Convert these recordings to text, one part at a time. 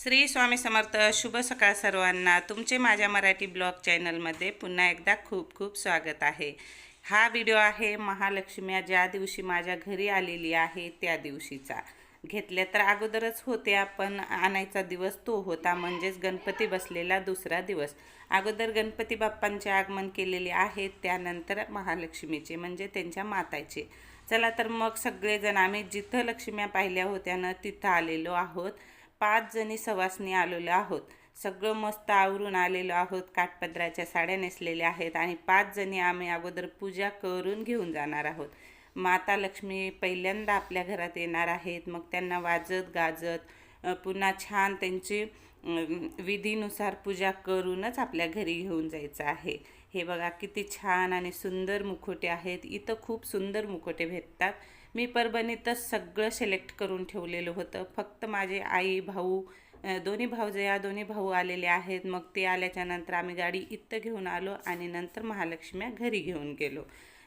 श्री स्वामी समर्थ शुभ सकाळ सर्वांना. तुमचे माझ्या मराठी ब्लॉग चॅनलमध्ये पुन्हा एकदा खूप खूप स्वागत आहे. हा व्हिडिओ आहे महालक्ष्मी ज्या दिवशी माझ्या घरी आलेली आहे त्या दिवशीचा. घेतल्या तर अगोदरच होत्या पण आणायचा दिवस तो होता म्हणजेच गणपती बसलेला दुसरा दिवस. अगोदर गणपती बाप्पांचे आगमन केलेले आहे त्यानंतर महालक्ष्मीचे म्हणजे त्यांच्या माताचे. चला तर मग सगळेजण आम्ही जिथं लक्ष्म्या पाहिल्या होत्या ना तिथं आलेलो आहोत. पाच जणी सवासनी आलेलो आहोत. सगळं मस्त आवरून आलेलो आहोत. काठपदराच्या साड्या नेसलेल्या आहेत आणि पाच जणी आम्ही अगोदर पूजा करून घेऊन जाणार आहोत. माता लक्ष्मी पहिल्यांदा आपल्या घरात येणार आहेत. मग त्यांना वाजत गाजत पुन्हा छान त्यांची विधीनुसार पूजा करूनच आपल्या घरी घेऊन जायचं आहे. हे बघा किती छान आणि सुंदर मुखोटे आहेत. इथं खूप सुंदर मुखोटे भेटतात. मी परभणीतच सगळं सिलेक्ट करून ठेवलेलं होतं. फक्त माझे आई भाऊ अ, दोन्ही भाऊजया दोन्ही भाऊ आलेले आहेत मग ते आल्याच्यानंतर आम्ही गाडी इथं घेऊन आलो आणि नंतर महालक्ष्म्या घरी घेऊन गेलो.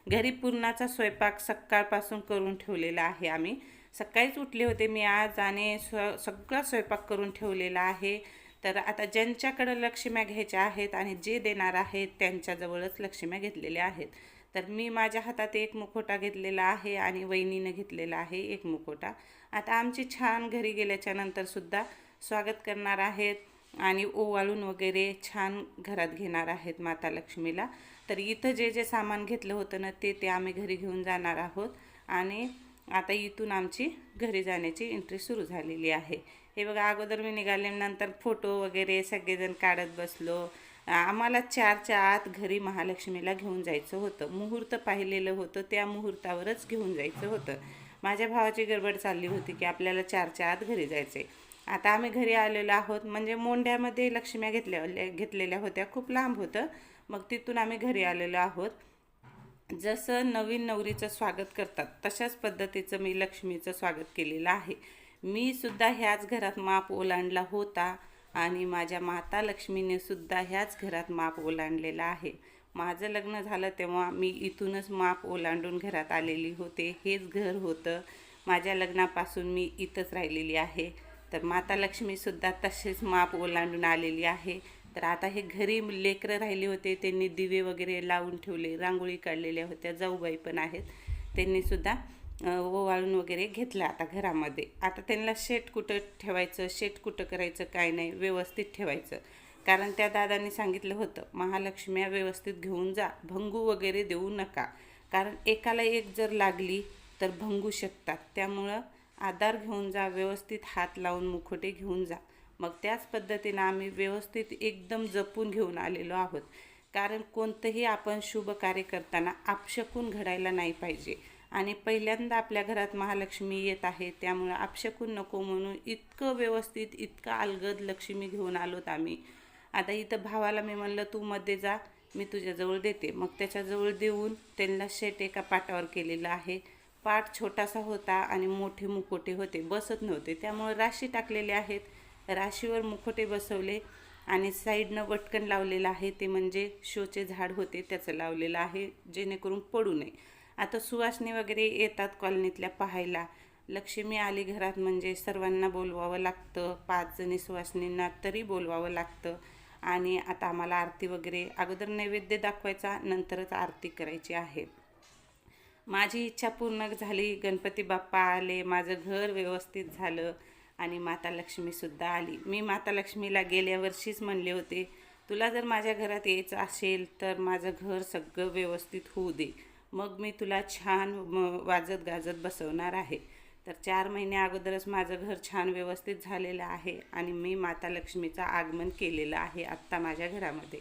घरी पूर्णाचा स्वयंपाक सकाळपासून करून ठेवलेला आहे आम्ही. सकाळीच उठले होते मी आज आणि स्व सगळा स्वयंपाक करून ठेवलेला आहे. तर आता ज्यांच्याकडं लक्ष्म्या घ्यायच्या आहेत आणि जे देणार आहेत त्यांच्याजवळच लक्ष्म्या घेतलेल्या आहेत. तर मी माझ्या हातात एक मुखोटा घेतलेला आहे आणि वहिनीनं घेतलेला आहे एक मुखोटा आता आमची छान घरी गेल्याच्या सुद्धा स्वागत करणार आहेत आणि ओवाळून वगैरे छान घरात घेणार आहेत माता लक्ष्मीला. तर इथं जे जे सामान घेतलं होतं ना ते ते आम्ही घरी घेऊन जाणार आहोत. आणि आता इथून आमची घरी जाण्याची एंट्री सुरू झालेली आहे. हे बघा अगोदर मी निघाले नंतर फोटो वगैरे सगळेजण काढत बसलो. आम्हाला चारच्या आत घरी महालक्ष्मीला घेऊन जायचं होतं. मुहूर्त पाहिलेलं होतं त्या मुहूर्तावरच घेऊन जायचं होतं. माझ्या भावाची गडबड चालली होती की आपल्याला चारच्या आत घरी जायचं आहे आता आम्ही घरी आलेलो आहोत म्हणजे मोंढ्यामध्ये लक्ष्म्या घेतल्या घेतलेल्या होत्या खूप लांब होतं. मग तिथून आम्ही घरी आलेलो आहोत. जसं नवीन नवरीचं स्वागत करतात तशाच पद्धतीचं मी लक्ष्मीचं स्वागत केलेलं आहे. मी सुद्धा ह्याच घरात माप ओलांडला होता. आणि माझ्या माता लक्ष्मीने सुद्धा ह्याच घरात माप ओलांडलेला आहे. माझं लग्न झालं तेव्हा मी इथूनच माप ओलांडून घरात आलेली होते. हेच घर होतं. माझ्या लग्नापासून मी इथंच राहिलेली आहे. तर माता लक्ष्मीसुद्धा तसेच माप ओलांडून आलेली आहे. तर आता हे घरी लेकरं राहिले होते. त्यांनी दिवे वगैरे लावून ठेवले रांगोळी काढलेल्या होत्या. जाऊबाई पण आहेत. त्यांनीसुद्धा ओवाळून वगैरे घेतलं आता घरामध्ये. आता त्यांना शेट कुठं ठेवायचं शेट कुठं करायचं काय नाही व्यवस्थित ठेवायचं. कारण त्या दादांनी सांगितलं होतं महालक्ष्म्या व्यवस्थित घेऊन जा भंगू वगैरे देऊ नका. कारण एकाला एक जर लागली तर भंगू शकतात. त्यामुळं आधार घेऊन जा व्यवस्थित हात लावून मुखोटे घेऊन जा. मग त्याच पद्धतीनं आम्ही व्यवस्थित एकदम जपून घेऊन आलेलो आहोत. कारण कोणतंही आपण शुभ कार्य करताना आपशकून घडायला नाही पाहिजे. आणि पहिल्यांदा आपल्या घरात महालक्ष्मी येत आहे त्यामुळं आपशकून नको म्हणून इतकं व्यवस्थित इतकं अलगद लक्ष्मी घेऊन आलोत आम्ही. आता इथं भावाला मी म्हणलं तू मध्ये जा मी तुझ्याजवळ देते. मग त्याच्याजवळ देऊन त्यांना शेट एका पाटावर केलेलं आहे. पाट छोटासा होता आणि मोठे मुकोटे होते बसत नव्हते. त्यामुळे राशी टाकलेले आहेत. राशीवर मुखोटे बसवले आणि साईडनं वटकन लावलेलं आहे. ते म्हणजे शोचे झाड होते त्याचं लावलेलं आहे जेणेकरून पडू नये. आता सुवासनी वगैरे येतात कॉलनीतल्या पाहायला. लक्ष्मी आली घरात म्हणजे सर्वांना बोलवावं लागतं. पाच जणी सुवासनींना तरी बोलवावं लागतं. आणि आता आम्हाला आरती वगैरे अगोदर नैवेद्य दाखवायचा नंतरच आरती करायची आहे. माझी इच्छा पूर्ण झाली. गणपती बाप्पा आले माझं घर व्यवस्थित झालं आणि माता लक्ष्मीसुद्धा आली. मी माता लक्ष्मीला गेल्या वर्षीच म्हणले होते तुला जर माझ्या घरात यायचं असेल तर माझं घर सगळं व्यवस्थित होऊ दे. मग मी तुला छान म- वाजत गाजत बसवणार आहे. तर चार महिन्या अगोदरच माझं घर छान व्यवस्थित झालेलं आहे आणि मी माता लक्ष्मीचं आगमन केलेलं आहे आत्ता माझ्या घरामध्ये.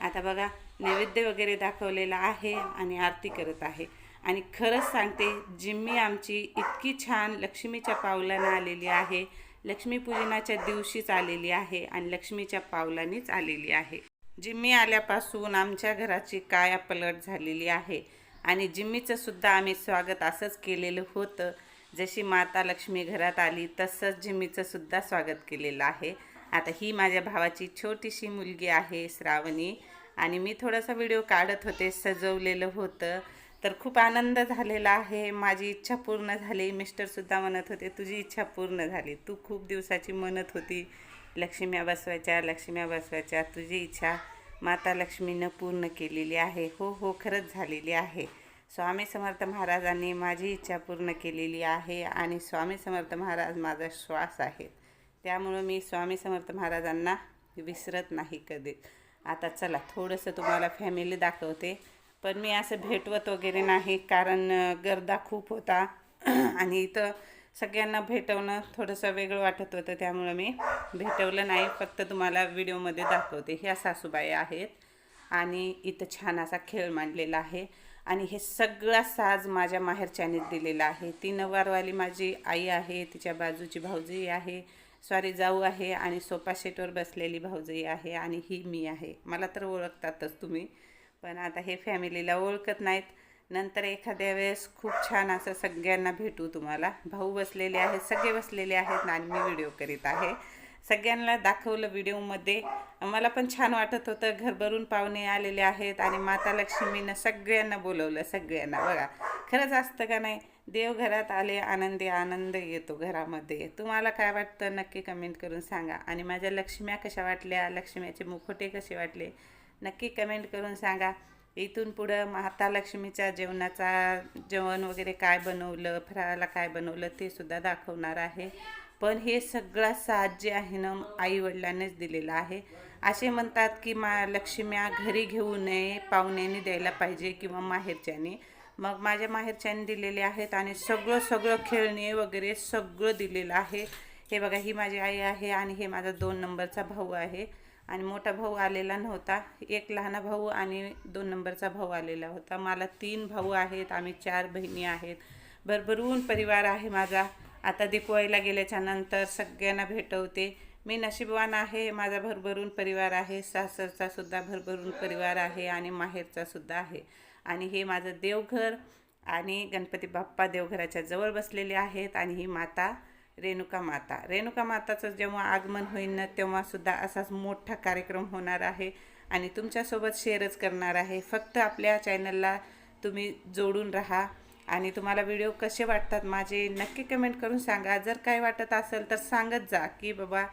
आता बघा नैवेद्य वगैरे दाखवलेला आहे आणि आरती करत आहे. आणि खरंच सांगते जिम्मी आमची इतकी छान लक्ष्मीच्या पावलानं आलेली आहे. लक्ष्मीपूजनाच्या दिवशीच आलेली आहे आणि लक्ष्मीच्या पावलानीच आलेली आहे. जिम्मी आल्यापासून आमच्या घराची काया पलट झालेली आहे. आणि जिम्मीचं सुद्धा आम्ही स्वागत असंच केलेलं होतं. जशी माता लक्ष्मी घरात आली तसंच जिम्मीचं सुद्धा स्वागत केलेलं आहे. आता ही माझ्या भावाची छोटीशी मुलगी आहे श्रावणी. आणि मी थोडासा व्हिडिओ काढत होते सजवलेलं होतं. तर खूप आनंद झालेला आहे. माझी इच्छा पूर्ण झाली. मिस्टरसुद्धा म्हणत होते तुझी इच्छा पूर्ण झाली. तू खूप दिवसाची म्हणत होती लक्ष्म्या बसवायच्या लक्ष्म्या बसवायच्या तुझी इच्छा माता लक्ष्मीनं पूर्ण केलेली आहे. हो हो खरंच झालेली आहे. स्वामी समर्थ महाराजांनी माझी इच्छा पूर्ण केलेली आहे आणि स्वामी समर्थ महाराज माझा श्वास आहे. त्यामुळं मी स्वामी समर्थ महाराजांना विसरत नाही कधी आता चला थोडंसं तुम्हाला फॅमिली दाखवते. पण मी असं भेटवत वगैरे नाही कारण गर्दा खूप होता. आणि इथं सगळ्यांना भेटवणं थोडंसं वेगळं वाटत होतं त्यामुळं मी भेटवलं नाही. फक्त तुम्हाला व्हिडिओमध्ये दाखवते. ह्या सासूबाई आहेत आणि इथं छान असा खेळ मांडलेला आहे. आणि हे सगळा साज माझ्या माहेरच्यानेच दिलेला आहे. ती नवारवाली माझी आई आहे तिच्या बाजूची भाऊजी आहे सॉरी जाऊ आहे आणि सोफा सेटवर बसलेली भाऊजी आहे आणि ही मी आहे. मला तर ओळखतातच तुम्ही पण आता हे फॅमिलीला ओळखत नाहीत. नंतर एखाद्या वेळेस खूप छान असं सगळ्यांना भेटू तुम्हाला. भाऊ बसलेले आहेत सगळे बसलेले आहेत आणि मी व्हिडिओ करीत आहे. सगळ्यांना दाखवलं व्हिडिओमध्ये मला पण छान वाटत होतं घरभरून पाहुणे आलेले आहेत आणि माता लक्ष्मीनं सगळ्यांना बोलवलं सगळ्यांना. बघा खरंच असतं का नाही? देव घरात आले आनंदी आनंद येतो घरामध्ये. तुम्हाला काय वाटतं? नक्की कमेंट करून सांगा. आणि माझ्या लक्ष्म्या कशा वाटल्या? लक्ष्म्याचे मुखोटे कसे वाटले? नक्की कमेंट करून सांगा. इथून पुढं माता लक्ष्मीच्या जेवणाचा जेवण वगैरे काय बनवलं फराळाला काय बनवलं ते सुद्धा दाखवणार आहे. पण हे सगळा साथ जे आहे ना आईवडिलांनीच दिलेला आहे. असे म्हणतात की मा लक्ष्म्या घरी घेऊ नये पाहुण्यांनी द्यायला पाहिजे किंवा माहेरच्याने. मग माझ्या माहेरच्याने दिलेले आहेत आणि सगळं सगळं खेळणे वगैरे सगळं दिलेलं आहे. हे बघा ही माझी आई आहे आणि हे माझा दोन नंबरचा भाऊ आहे. आणि मोठा भाऊ आलेला नव्हता. एक लहाना भाऊ आणि दोन नंबरचा भाऊ आलेला होता. मला तीन भाऊ आहेत. आम्ही चार बहिणी आहेत. भरभरून परिवार आहे माझा. आता दिपवाळीला गेल्याच्यानंतर सगळ्यांना भेटवते. मी नशीबवान आहे. माझा भरभरून परिवार आहे. सासरचा सुद्धा भरभरून परिवार आहे आणि माहेरचा सुद्धा आहे. आणि हे माझं देवघर आणि गणपती बाप्पा देवघराच्या जवळ बसलेले आहेत आणि ही माता रेणुका माता. रेणुका माताचं जेव्हा आगमन होईल ना तेव्हा सुद्धा असाच मोठा कार्यक्रम होणार आहे आणि तुमच्यासोबत शेअरच करणार आहे. फक्त आपल्या चॅनलला तुम्ही जोडून राहा आणि तुम्हाला व्हिडिओ कसे वाटतात माझे नक्की कमेंट करून सांगा. जर काय वाटत असेल तर सांगत जा की बाबा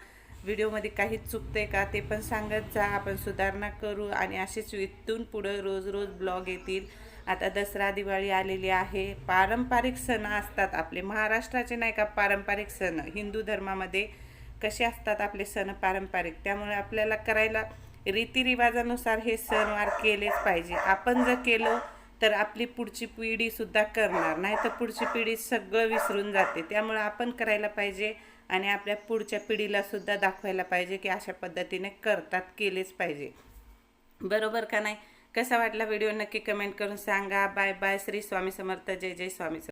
व्हिडिओमध्ये काही चुकते का ते पण सांगत जा. आपण सुधारणा करू आणि असेच इथून पुढं रोज रोज ब्लॉग येतील. आता दसरा दिवाळी आलेली आहे. पारंपरिक सण असतात आपले. महाराष्ट्राचे नाही का पारंपरिक सण? हिंदू धर्मामध्ये कसे असतात आपले सण पारंपरिक? त्यामुळे आपल्याला करायला रीतिरिवाजानुसार हे सणवार केलेच पाहिजे. आपण जर केलं तर आपली पुढची पिढीसुद्धा करणार. नाही तर पुढची पिढी सगळं विसरून जाते. त्यामुळे आपण करायला पाहिजे आणि आपल्या पुढच्या पिढीलासुद्धा दाखवायला पाहिजे की अशा पद्धतीने करतात केलेच पाहिजे. बरोबर का नाही? कसा वाटला व्हिडिओ नक्की कमेंट करून सांगा. Bye bye. श्री स्वामी समर्थ. जय जय स्वामी समर्थ.